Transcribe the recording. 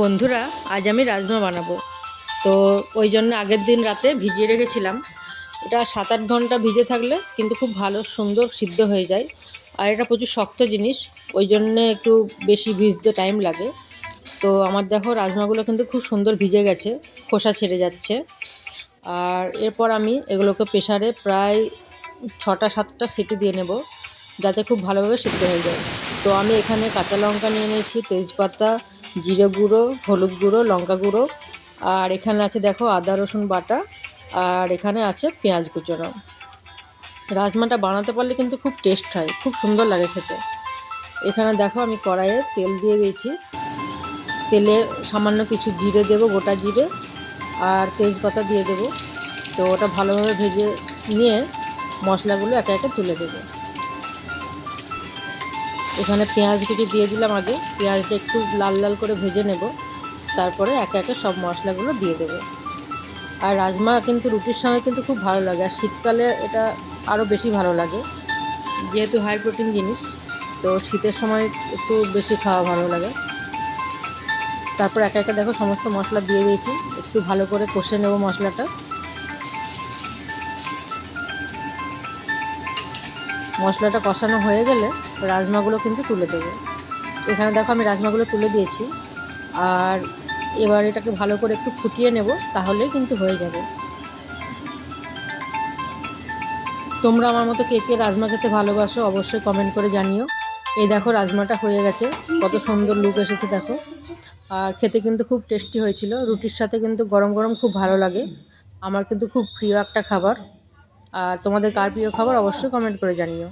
বন্ধুরা, আজ আমি রাজমা বানাবো। তো ওই জন্য আগের দিন রাতে ভিজিয়ে রেখেছিলাম। এটা সাত আট ঘণ্টা ভিজে থাকলে কিন্তু খুব ভালো, সুন্দর, সিদ্ধ হয়ে যায়। আর এটা প্রচুর শক্ত জিনিস, ওই জন্যে একটু বেশি ভিজতে টাইম লাগে। তো আমার দেখো, রাজমাগুলো কিন্তু খুব সুন্দর ভিজে গেছে, খোসা ছেড়ে যাচ্ছে। আর এরপর আমি এগুলোকে প্রেশারে প্রায় ছটা, সাতটা সিটি দিয়ে নেব, যাতে খুব ভালোভাবে সিদ্ধ হয়ে যায়। তো আমি এখানে কাঁচা লঙ্কা নিয়ে নিয়েছি, তেজপাতা জিরে গুঁড়ো, হলুদ গুঁড়ো, লঙ্কা গুঁড়ো। আর এখানে আছে, দেখো, আদা, রসুন বাটা। আর এখানে আছে পেঁয়াজ কুচোনো। রাজমাটা বানাতে পারলে কিন্তু খুব টেস্ট হয়, খুব সুন্দর লাগে খেতে। এখানে দেখো, আমি কড়াইয়ে তেল দিয়ে দিয়েছি। তেলে সামান্য কিছু জিরে দেবো, গোটা জিরে, আর তেজপাতা দিয়ে দেবো। তো ওটা ভালোভাবে ভেজে নিয়ে মশলাগুলো একে একে তুলে দেবো। এখানে পেঁয়াজ কুচি দিয়ে দিলাম আগে। পেঁয়াজটা একটু লাল লাল করে ভেজে নেব। তারপরে একে একে সব মশলাগুলো দিয়ে দেবো। আর রাজমা কিন্তু রুটির সঙ্গে কিন্তু খুব ভালো লাগে। আর শীতকালে এটা আরও বেশি ভালো লাগে। যেহেতু হাই প্রোটিন জিনিস, তো শীতের সময় একটু বেশি খাওয়া ভালো লাগে। তারপর একে একে দেখো সমস্ত মশলা দিয়ে দিয়েছি। একটু ভালো করে কষে নেব মশলাটা। মশলাটা কষানো হয়ে গেলে রাজমাগুলো কিন্তু তুলে দেবো। এখানে দেখো আমি রাজমাগুলো তুলে দিয়েছি। আর এবার এটাকে ভালো করে একটু ফুটিয়ে নেব, তাহলেই কিন্তু হয়ে যাবে। তোমরা আমার মতো কে কে রাজমা খেতে ভালোবাসো অবশ্যই কমেন্ট করে জানিও। এই দেখো রাজমাটা হয়ে গেছে, কত সুন্দর লুক এসেছে দেখো। আর খেতে কিন্তু খুব টেস্টি হয়েছিল, রুটির সাথে কিন্তু গরম গরম খুব ভালো লাগে। আমার কিন্তু খুব প্রিয় একটা খাবার। আর তোমাদের কার প্রিয় খাবার অবশ্যই কমেন্ট করে জানিও।